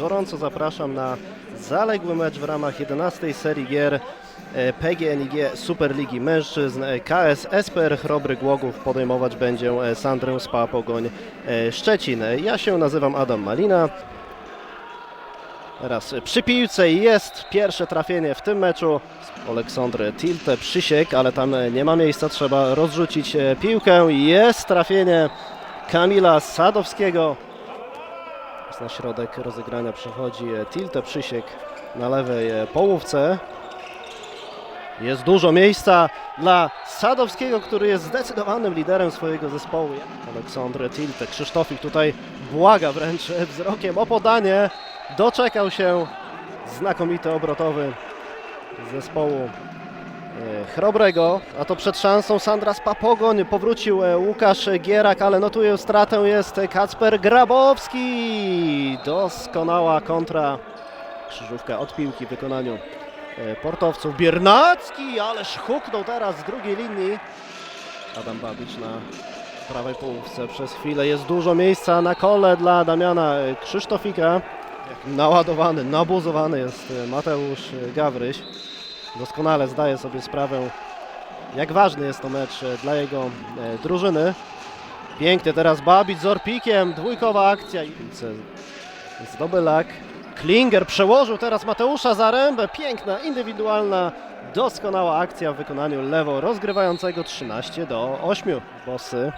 gorąco zapraszam na zaległy mecz w ramach 11 serii gier e, PGNiG Superligi Mężczyzn. KS Esper Chrobry Głogów podejmować będzie e, Sandrę Spa Pogoń e, Szczecin. Ja się nazywam Adam Malina. Teraz przy piłce jest pierwsze trafienie w tym meczu. Aleksandr Tilte Przysiek, ale tam nie ma miejsca, trzeba rozrzucić piłkę. Jest trafienie Kamila Sadowskiego. Na środek rozegrania przechodzi e, Tilte Przysiek na lewej e, połówce. Jest dużo miejsca dla Sadowskiego, który jest zdecydowanym liderem swojego zespołu. Aleksandr Tilte, Krzysztofik tutaj błaga wręcz wzrokiem o podanie. Doczekał się znakomity obrotowy zespołu Chrobrego, a to przed szansą Sandra Spapogoń. Powrócił e, Łukasz Gierak, ale notuje stratę jest Kacper Grabowski. Doskonała kontra. Krzyżówka od piłki w wykonaniu e, portowców. Biernacki, ależ huknął teraz z drugiej linii. Adam Babicz na prawej połówce przez chwilę. Jest dużo miejsca na kole dla Damiana e, Krzysztofika. Naładowany, nabuzowany jest e, Mateusz e, Gawryś. Doskonale zdaje sobie sprawę, jak ważny jest to mecz e, dla jego e, drużyny. Piękny teraz Babic z Orpikiem, dwójkowa akcja. Zdobylak. Klinger przełożył teraz Mateusza Zarębę. Piękna, indywidualna, doskonała akcja w wykonaniu lewo rozgrywającego 13 do 8. Bosy.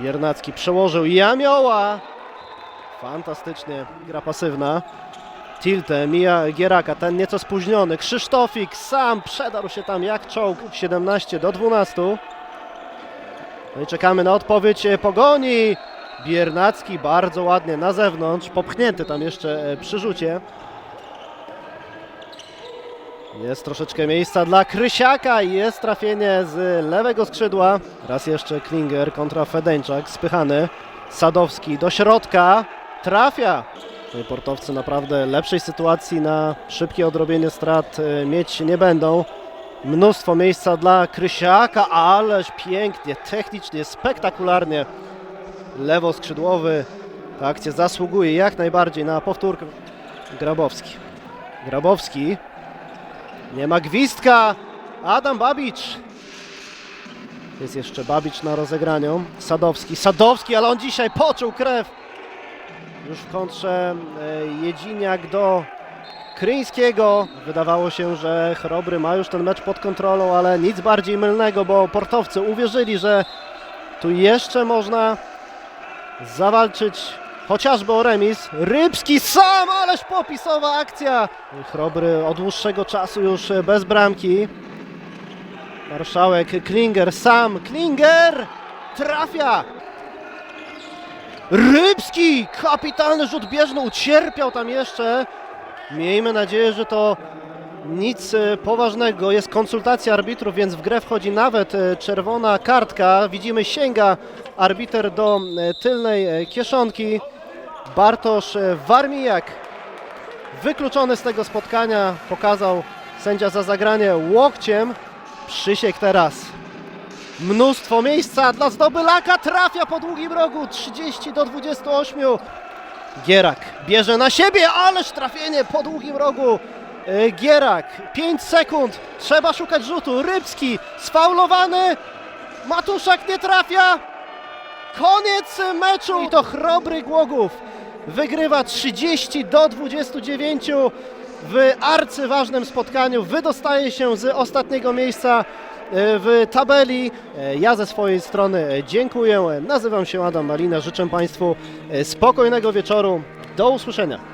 Biernacki przełożył Jamioła. Fantastycznie gra pasywna. Tilte, mija Gieraka, ten nieco spóźniony. Krzysztofik sam przedarł się tam jak czołg. 17 do 12. No i czekamy na odpowiedź e, Pogoni. Biernacki bardzo ładnie na zewnątrz, popchnięty tam jeszcze e, przy rzucie. Jest troszeczkę miejsca dla Krysiaka i jest trafienie z lewego skrzydła. Raz jeszcze Klinger kontra Fedeńczak, spychany. Sadowski do środka, trafia. Portowcy naprawdę lepszej sytuacji na szybkie odrobienie strat e, mieć nie będą. Mnóstwo miejsca dla Krysiaka, ależ pięknie, technicznie, spektakularnie. Lewo skrzydłowy. Ta akcja zasługuje jak najbardziej na powtórkę. Grabowski. Grabowski. Nie ma gwizdka. Adam Babicz. Jest jeszcze Babicz na rozegraniu. Sadowski. Sadowski, ale on dzisiaj poczuł krew. Już w kontrze e, Jedziniak do Kryńskiego. Wydawało się, że Chrobry ma już ten mecz pod kontrolą, ale nic bardziej mylnego, bo portowcy uwierzyli, że tu jeszcze można zawalczyć chociażby o remis. Rybski sam, ależ popisowa akcja. Chrobry od dłuższego czasu już bez bramki. Marszałek Klinger sam. Klinger trafia. Rybski! Kapitalny rzut bieżny, ucierpiał tam jeszcze. Miejmy nadzieję, że to nic e, poważnego. Jest konsultacja arbitrów, więc w grę wchodzi nawet e, czerwona kartka. Widzimy, sięga arbiter do e, tylnej kieszonki. Bartosz Warmijak wykluczony z tego spotkania. Pokazał sędzia za zagranie łokciem. Przysiek teraz. Mnóstwo miejsca dla Zdobylaka. Trafia po długim rogu. 30 do 28. Gierak bierze na siebie, ależ trafienie po długim rogu. E, Gierak, 5 sekund, trzeba szukać rzutu. Rybski, sfaulowany. Matuszak nie trafia. Koniec meczu i to chrobry Głogów wygrywa 30 do 29 w arcyważnym spotkaniu. Wydostaje się z ostatniego miejsca w tabeli. E, Ja ze swojej strony e, dziękuję. Nazywam się Adam Malina. Życzę Państwu e, spokojnego wieczoru. Do usłyszenia.